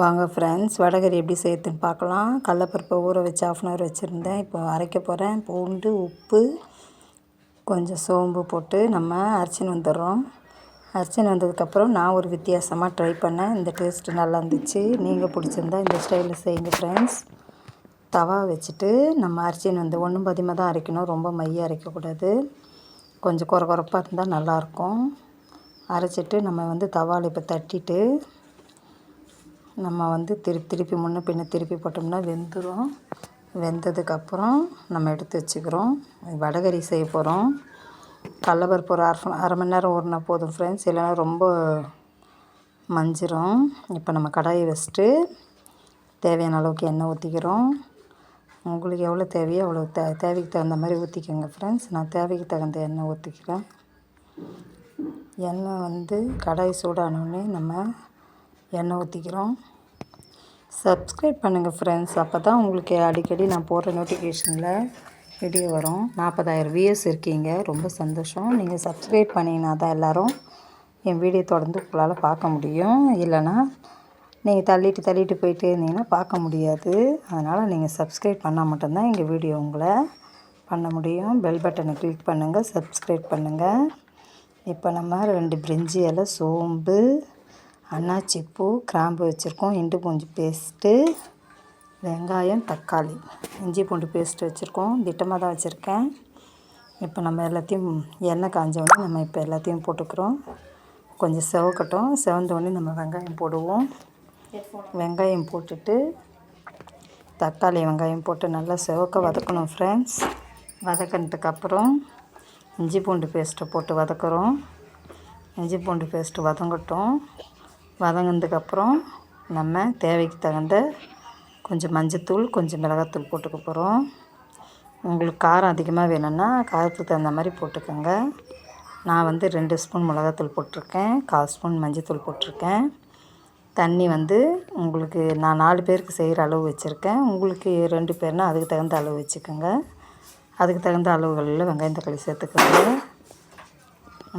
வாங்க ஃப்ரெண்ட்ஸ் வடகறி எப்படி செய்யறதுன்னு பார்க்கலாம். கடலப்பருப்பை ஊற வச்சு ஆஃப் அன் ஹவர் வச்சுருந்தேன். இப்போ அரைக்க போகிறேன் பூண்டு உப்பு கொஞ்சம் சோம்பு போட்டு நம்ம அரைச்சின்னு வந்துடுறோம். அரைச்சின்னு வந்ததுக்கப்புறம் நான் ஒரு வித்தியாசமாக ட்ரை பண்ணேன். இந்த டேஸ்ட்டு நல்லா இருந்துச்சு. நீங்கள் பிடிச்சிருந்தா இந்த ஸ்டைலில் செய்யுங்க ஃப்ரெண்ட்ஸ் தவா வச்சுட்டு நம்ம அரைச்சின்னு வந்து ஒன்றும் பதிமாக தான் அரைக்கணும். ரொம்ப மைய அரைக்கக்கூடாது. கொஞ்சம் குறை குறைப்பாக இருந்தால் நல்லாயிருக்கும் அரைச்சிட்டு நம்ம வந்து தவாவில் இப்போ தட்டிட்டு நம்ம வந்து திருப்பி திருப்பி முன்ன பின்ன திருப்பி போட்டோம்னா வெந்துடும் வெந்ததுக்கப்புறம் நம்ம எடுத்து வச்சுக்கிறோம். வடகறி செய்ய போகிறோம் கடலப்பருப்பு ஒரு அரை அரை மணி நேரம் ஊறினா போதும் ஃப்ரெண்ட்ஸ் இல்லைனா ரொம்ப மஞ்சிரும். இப்போ நம்ம கடாயை வச்சுட்டு தேவையான அளவுக்கு எண்ணெய் ஊற்றிக்கிறோம் உங்களுக்கு எவ்வளோ தேவையோ அவ்வளோ தே தேவைக்கு தகுந்த மாதிரி ஊற்றிக்கோங்க ஃப்ரெண்ட்ஸ் நான் தேவைக்கு தகுந்த எண்ணெய் ஊற்றிக்கிறேன் எண்ணெய் வந்து கடாய் சூடானோடனே நம்ம எண்ணெய் ஊற்றிக்கிறோம் சப்ஸ்கிரைப் பண்ணுங்கள் ஃப்ரெண்ட்ஸ் அப்போ தான் உங்களுக்கு அடிக்கடி நான் போடுற நோட்டிஃபிகேஷனில் வீடியோ வரும். நாற்பதாயிரம் வியூஸ் இருக்கீங்க. ரொம்ப சந்தோஷம். நீங்கள் சப்ஸ்கிரைப் பண்ணிங்கன்னா தான் எல்லோரும் என் வீடியோ தொடர்ந்து உங்களால் பார்க்க முடியும். இல்லைனா நீங்கள் தள்ளிட்டு தள்ளிட்டு போயிட்டே இருந்தீங்கன்னா பார்க்க முடியாது. அதனால் நீங்கள் சப்ஸ்கிரைப் பண்ணால் மட்டும்தான் எங்கள் வீடியோ உங்களை பண்ண முடியும். பெல் பட்டனை கிளிக் பண்ணுங்கள் சப்ஸ்கிரைப் பண்ணுங்கள் இப்போ நம்ம ரெண்டு பிரிஞ்சி இலை சோம்பு அன்னாச்சி பூ கிராம்பு வச்சுருக்கோம். இண்டு பூஞ்சி பேஸ்ட்டு வெங்காயம் தக்காளி. இஞ்சி பூண்டு பேஸ்ட்டு வச்சுருக்கோம். திட்டமாக தான் வச்சுருக்கேன். இப்போ நம்ம எல்லாத்தையும் எண்ணெய் காஞ்சோடனே நம்ம இப்போ எல்லாத்தையும் போட்டுக்கிறோம். கொஞ்சம் செவக்கட்டும். செவந்தோடனே நம்ம வெங்காயம் போடுவோம். வெங்காயம் போட்டுட்டு தக்காளி வெங்காயம் போட்டு நல்லா செவக்க வதக்கணும் ஃப்ரெண்ட்ஸ் வதக்கினதுக்கப்புறம் இஞ்சி பூண்டு பேஸ்ட்டை போட்டு வதக்குறோம். இஞ்சி பூண்டு பேஸ்ட்டு வதங்கட்டும். வதங்கினதுக்கப்புறம் நம்ம தேவைக்கு தகுந்த கொஞ்சம் மஞ்சத்தூள் கொஞ்சம் மிளகாத்தூள் போட்டுக்க போகிறோம் உங்களுக்கு காரம் அதிகமாக வேணும்னா காரத்துக்கு தகுந்த மாதிரி போட்டுக்கோங்க. நான் வந்து ரெண்டு ஸ்பூன் மிளகாத்தூள் போட்டிருக்கேன் கால் ஸ்பூன் மஞ்சத்தூள் போட்டிருக்கேன். தண்ணி வந்து உங்களுக்கு நான் நாலு பேருக்கு செய்கிற அளவு வச்சுருக்கேன். உங்களுக்கு ரெண்டு பேர்னால் அதுக்கு தகுந்த அளவு வச்சுக்கோங்க. அதுக்கு தகுந்த அளவுகளில் வெங்காயம் தக்காளி சேர்த்துக்கோங்க.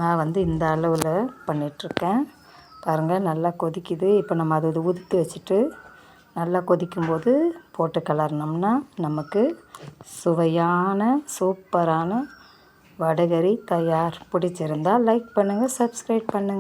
நான் வந்து இந்த அளவில் பண்ணிகிட்ருக்கேன் பாருங்கள் நல்லா கொதிக்குது. இப்போ நம்ம அதை உதுத்து வச்சுட்டு நல்லா கொதிக்கும்போது போட்டு கிளறினோம்னா நமக்கு சுவையான சூப்பரான வடகறி தயார். பிடிச்சிருந்தால் லைக் பண்ணுங்கள் சப்ஸ்கிரைப் பண்ணுங்கள்